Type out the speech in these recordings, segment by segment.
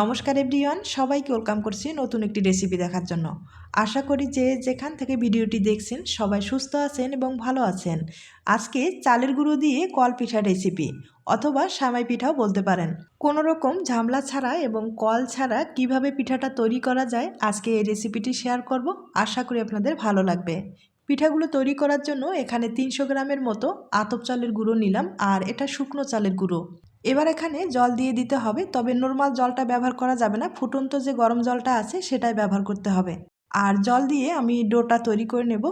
নমস্কার এভরিওয়ান, সবাইকে ওয়েলকাম করছি নতুন একটি রেসিপি দেখার জন্য। আশা করি যে যেখান থেকে ভিডিওটি দেখছেন, সবাই সুস্থ আছেন এবং ভালো আছেন। আজকে চালের গুঁড়ো দিয়ে কল পিঠা রেসিপি অথবা সামাই পিঠাও বলতে পারেন। কোনো রকম ঝামলা ছাড়া এবং কল ছাড়া কীভাবে পিঠাটা তৈরি করা যায়, আজকে এই রেসিপিটি শেয়ার করব। আশা করি আপনাদের ভালো লাগবে। পিঠাগুলো তৈরি করার জন্য এখানে তিনশো গ্রামের মতো আতপ চালের গুঁড়ো নিলাম, আর এটা শুকনো চালের গুঁড়ো। এবার এখানে জল দিয়ে দিতে হবে, তবে নর্মাল জলটা ব্যবহার করা যাবে না, ফুটন্ত যে গরম জলটা আছে সেটাই ব্যবহার করতে হবে। আর জল দিয়ে আমি ডোটা তৈরি করে নেব।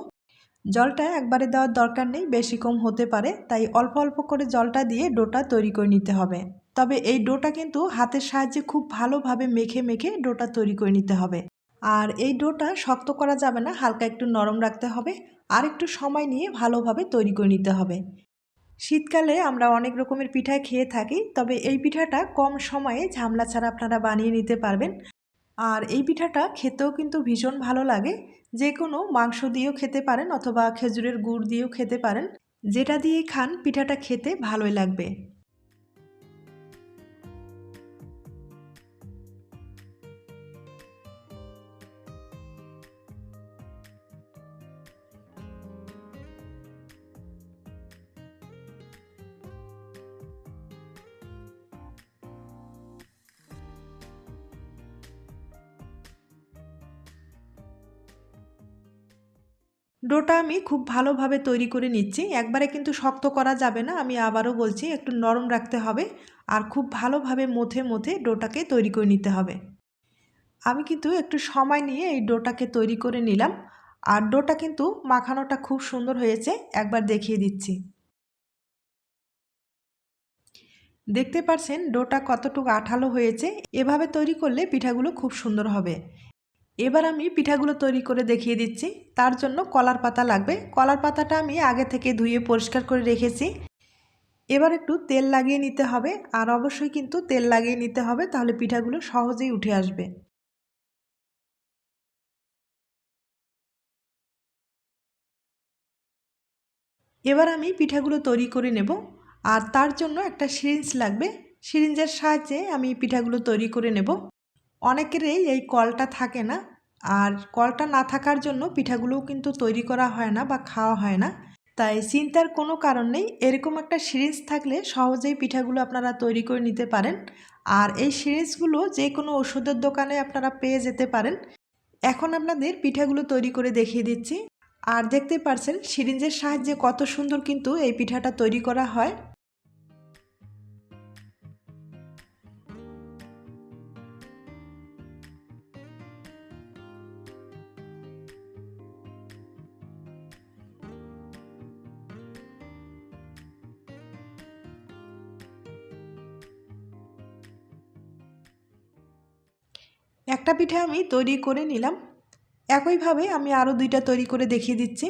জলটা একবারে দেওয়ার দরকার নেই, বেশি কম হতে পারে, তাই অল্প অল্প করে জলটা দিয়ে ডোটা তৈরি করে নিতে হবে। তবে এই ডোটা কিন্তু হাতের সাহায্যে খুব ভালোভাবে মেখে মেখে ডোটা তৈরি করে নিতে হবে। আর এই ডোটা শক্ত করা যাবে না, হালকা একটু নরম রাখতে হবে, আর একটু সময় নিয়ে ভালোভাবে তৈরি করে নিতে হবে। শীতকালে আমরা অনেক রকমের পিঠা খেয়ে থাকি, তবে এই পিঠাটা কম সময়ে ঝামলা ছাড়া আপনারা বানিয়ে নিতে পারবেন। আর এই পিঠাটা খেতেও কিন্তু ভীষণ ভালো লাগে। যে কোনো মাংস দিয়েও খেতে পারেন অথবা খেজুরের গুড় দিয়েও খেতে পারেন। যেটা দিয়ে খান, পিঠাটা খেতে ভালোই লাগবে। ডোটা আমি খুব ভালোভাবে তৈরি করে নিচ্ছি। একবারে কিন্তু শক্ত করা যাবে না। আমি আবারও বলছি, একটু নরম রাখতে হবে আর খুব ভালোভাবে মথে মথে ডোটাকে তৈরি করে নিতে হবে। আমি কিন্তু একটু সময় নিয়ে এই ডোটাকে তৈরি করে নিলাম আর ডোটা কিন্তু মাখানোটা খুব সুন্দর হয়েছে। একবার দেখিয়ে দিচ্ছি। দেখতে পারছেন, ডোটা কতটুকু আঠালো হয়েছে। এভাবে তৈরি করলে পিঠাগুলো খুব সুন্দর হবে। এবার আমি পিঠাগুলো তৈরি করে দেখিয়ে দিচ্ছি। তার জন্য কলার পাতা লাগবে। কলার পাতাটা আমি আগে থেকে ধুয়ে পরিষ্কার করে রেখেছি। এবার একটু তেল লাগিয়ে নিতে হবে। আর অবশ্যই কিন্তু তেল লাগিয়ে নিতে হবে, তাহলে পিঠাগুলো সহজেই উঠে আসবে। এবার আমি পিঠাগুলো তৈরি করে নেব। আর তার জন্য একটা সিরিঞ্জ লাগবে। সিরিঞ্জের সাহায্যে আমি পিঠাগুলো তৈরি করে নেব। অনেকেরই এই কলটা থাকে না। আর কলটা না থাকার জন্য পিঠাগুলোও কিন্তু তৈরি করা হয় না বা খাওয়া হয় না। তাই চিন্তার কোনো কারণ নেই। এরকম একটা সিরিজ থাকলে সহজেই পিঠাগুলো আপনারা তৈরি করে নিতে পারেন। আর এই সিরিজগুলো যে কোনো ওষুধের দোকানে আপনারা পেয়ে যেতে পারেন। এখন আপনাদের পিঠাগুলো তৈরি করে দেখিয়ে দিচ্ছি। আর দেখতে পারছেন, সিরিঞ্জের সাহায্যে কত সুন্দর কিন্তু এই পিঠাটা তৈরি করা হয়। একটা পিঠে আমি তৈরি করে নিলাম। একইভাবে আমি আরও দুইটা তৈরি করে দেখিয়ে দিচ্ছি।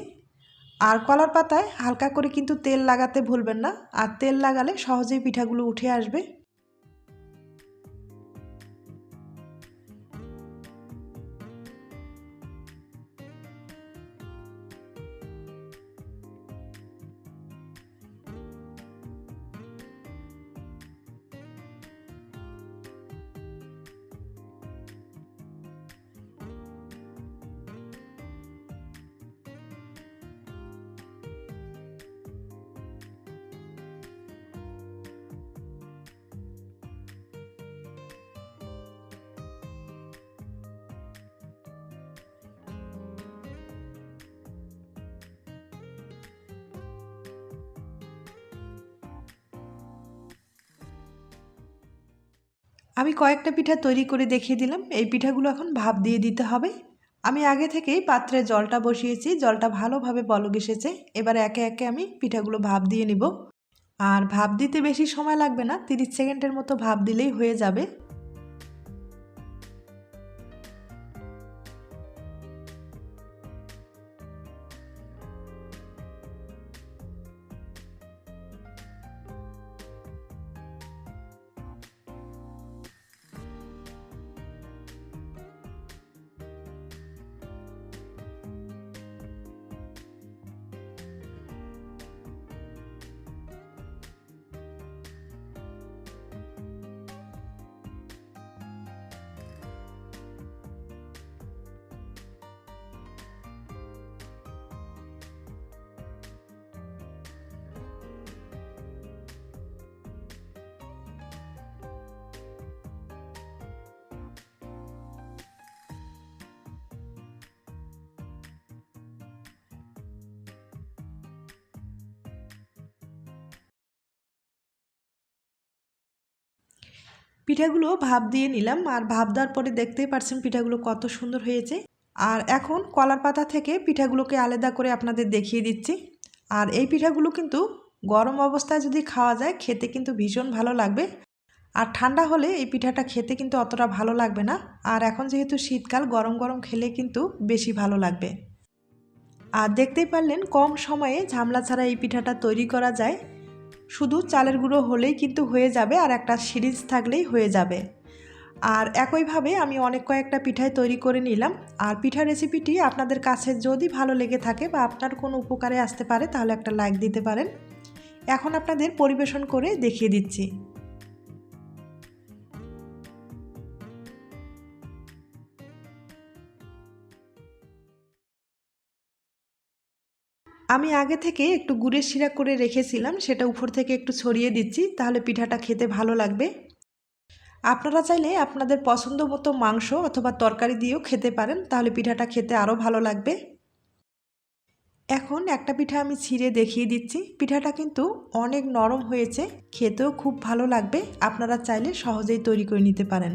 আর কলার পাতায় হালকা করে কিন্তু তেল লাগাতে ভুলবেন না। আর তেল লাগালে সহজেই পিঠাগুলো উঠে আসবে। আমি কয়েকটা পিঠা তৈরি করে দেখিয়ে দিলাম। এই পিঠাগুলো এখন ভাপ দিয়ে দিতে হবে। আমি আগে থেকেই পাত্রে জলটা বসিয়েছি। জলটা ভালোভাবে বলক এসেছে। এবার একে একে আমি পিঠাগুলো ভাপ দিয়ে নিব। আর ভাপ দিতে বেশি সময় লাগবে না। তিরিশ সেকেন্ডের মতো ভাপ দিলেই হয়ে যাবে। পিঠাগুলো ভাপ দিয়ে নিলাম আর ভাপ দেওয়ার পরে দেখতেই পারছেন পিঠাগুলো কত সুন্দর হয়েছে। আর এখন কলার পাতা থেকে পিঠাগুলোকে আলাদা করে আপনাদের দেখিয়ে দিচ্ছি। আর এই পিঠাগুলো কিন্তু গরম অবস্থায় যদি খাওয়া যায়, খেতে কিন্তু ভীষণ ভালো লাগবে। আর ঠান্ডা হলে এই পিঠাটা খেতে কিন্তু অতটা ভালো লাগবে না। আর এখন যেহেতু শীতকাল, গরম গরম খেলে কিন্তু বেশি ভালো লাগবে। আর দেখতেই পারলেন কম সময়ে ঝামলা ছাড়া এই পিঠাটা তৈরি করা যায়। শুধু চালের গুঁড়ো হলেই কিন্তু হয়ে যাবে আর একটা সিরিজ থাকলেই হয়ে যাবে। আর একইভাবে আমি অনেক কয়েকটা পিঠাই তৈরি করে নিলাম। আর পিঠা রেসিপিটি আপনাদের কাছে যদি ভালো লেগে থাকে বা আপনার কোনো উপকারে আসতে পারে, তাহলে একটা লাইক দিতে পারেন। এখন আপনাদের পরিবেশন করে দেখিয়ে দিচ্ছি। আমি আগে থেকে একটু গুড়ের শিরা করে রেখেছিলাম, সেটা উপর থেকে একটু ছড়িয়ে দিচ্ছি, তাহলে পিঠাটা খেতে ভালো লাগবে। আপনারা চাইলে আপনাদের পছন্দ মতো মাংস অথবা তরকারি দিয়েও খেতে পারেন, তাহলে পিঠাটা খেতে আরও ভালো লাগবে। এখন একটা পিঠা আমি ছিঁড়ে দেখিয়ে দিচ্ছি। পিঠাটা কিন্তু অনেক নরম হয়েছে, খেতেও খুব ভালো লাগবে, আপনারা চাইলে সহজেই তৈরি করে নিতে পারেন।